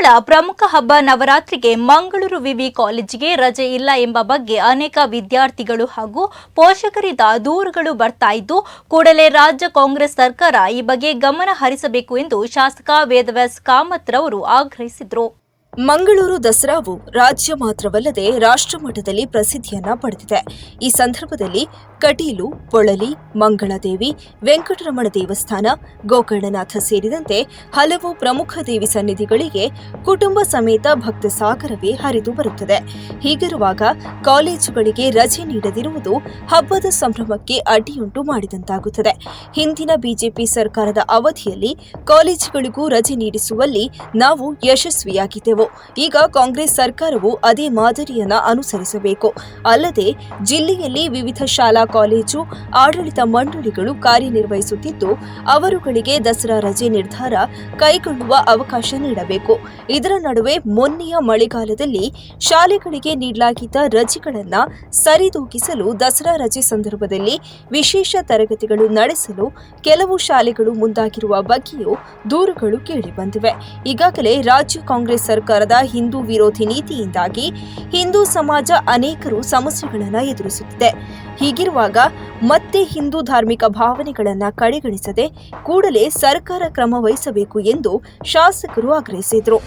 ಪ್ರಮುಖ ಹಬ್ಬ ನವರಾತ್ರಿಗೆ ಮಂಗಳೂರು ವಿವಿ ಕಾಲೇಜಿಗೆ ರಜೆ ಇಲ್ಲ ಎಂಬ ಬಗ್ಗೆ ಅನೇಕ ವಿದ್ಯಾರ್ಥಿಗಳು ಹಾಗೂ ಪೋಷಕರಿಂದ ದೂರುಗಳು ಬರ್ತಾ ಇದ್ದು, ಕೂಡಲೇ ರಾಜ್ಯ ಕಾಂಗ್ರೆಸ್ ಸರ್ಕಾರ ಈ ಬಗ್ಗೆ ಗಮನ ಹರಿಸಬೇಕು ಎಂದು ಶಾಸಕ ವೇದವ್ಯಾಸ್ ಕಾಮತ್ ರವರು ಆಗ್ರಹಿಸಿದರು. ಮಂಗಳೂರು ದಸರಾವು ರಾಜ್ಯ ಮಾತ್ರವಲ್ಲದೆ ರಾಷ್ಟ್ರ ಮಟ್ಟದಲ್ಲಿ ಪ್ರಸಿದ್ಧಿಯನ್ನ ಪಡೆದಿದೆ. ಈ ಸಂದರ್ಭದಲ್ಲಿ ಕಟೀಲು, ಪೊಳಲಿ, ಮಂಗಳದೇವಿ, ವೆಂಕಟರಮಣ ದೇವಸ್ಥಾನ, ಗೋಕರ್ಣನಾಥ ಸೇರಿದಂತೆ ಹಲವು ಪ್ರಮುಖ ದೇವಿ ಸನ್ನಿಧಿಗಳಿಗೆ ಕುಟುಂಬ ಸಮೇತ ಭಕ್ತ ಸಾಗರವೇ ಹರಿದು ಬರುತ್ತದೆ. ಹೀಗಿರುವಾಗ ಕಾಲೇಜುಗಳಿಗೆ ರಜೆ ನೀಡದಿರುವುದು ಹಬ್ಬದ ಸಂಭ್ರಮಕ್ಕೆ ಅಡ್ಡಿಯುಂಟು ಮಾಡಿದಂತಾಗುತ್ತದೆ. ಹಿಂದಿನ ಬಿಜೆಪಿ ಸರ್ಕಾರದ ಅವಧಿಯಲ್ಲಿ ಕಾಲೇಜುಗಳಿಗೂ ರಜೆ ನೀಡಿಸುವಲ್ಲಿ ನಾವು ಯಶಸ್ವಿಯಾಗಿದ್ದೆವು. ಈಗ ಕಾಂಗ್ರೆಸ್ ಸರ್ಕಾರವು ಅದೇ ಮಾದರಿಯನ್ನು ಅನುಸರಿಸಬೇಕು. ಅಲ್ಲದೆ ಜಿಲ್ಲೆಯಲ್ಲಿ ವಿವಿಧ ಶಾಲಾ, ಕಾಲೇಜು, ಆಡಳಿತ ಮಂಡಳಿಗಳು ಕಾರ್ಯನಿರ್ವಹಿಸುತ್ತಿದ್ದು, ಅವರುಗಳಿಗೆ ದಸರಾ ರಜೆ ನಿರ್ಧಾರ ಕೈಗೊಳ್ಳುವ ಅವಕಾಶ ನೀಡಬೇಕು. ಇದರ ನಡುವೆ ಮೊನ್ನೆಯ ಮಳೆಗಾಲದಲ್ಲಿ ಶಾಲೆಗಳಿಗೆ ನೀಡಲಾಗಿದ್ದ ರಜೆಗಳನ್ನು ಸರಿದೂಗಿಸಲು ದಸರಾ ರಜೆ ಸಂದರ್ಭದಲ್ಲಿ ವಿಶೇಷ ತರಗತಿಗಳು ನಡೆಸಲು ಕೆಲವು ಶಾಲೆಗಳು ಮುಂದಾಗಿರುವ ಬಗ್ಗೆಯೂ ದೂರುಗಳು ಕೇಳಿಬಂದಿವೆ. ಈಗಾಗಲೇ ರಾಜ್ಯ ಕಾಂಗ್ರೆಸ್ ಸರ್ಕಾರದ ಹಿಂದೂ ವಿರೋಧಿ ನೀತಿಯಿಂದಾಗಿ ಹಿಂದೂ ಸಮಾಜ ಅನೇಕರು ಸಮಸ್ಯೆಗಳನ್ನು ಎದುರಿಸುತ್ತಿದೆ. ಹೀಗಿರುವಾಗ ಮತ್ತೆ ಹಿಂದೂ ಧಾರ್ಮಿಕ ಭಾವನೆಗಳನ್ನು ಕಡೆಗಣಿಸದೆ ಕೂಡಲೇ ಸರ್ಕಾರ ಕ್ರಮ ವಹಿಸಬೇಕು ಎಂದು ಶಾಸಕರು ಆಗ್ರಹಿಸಿದರು.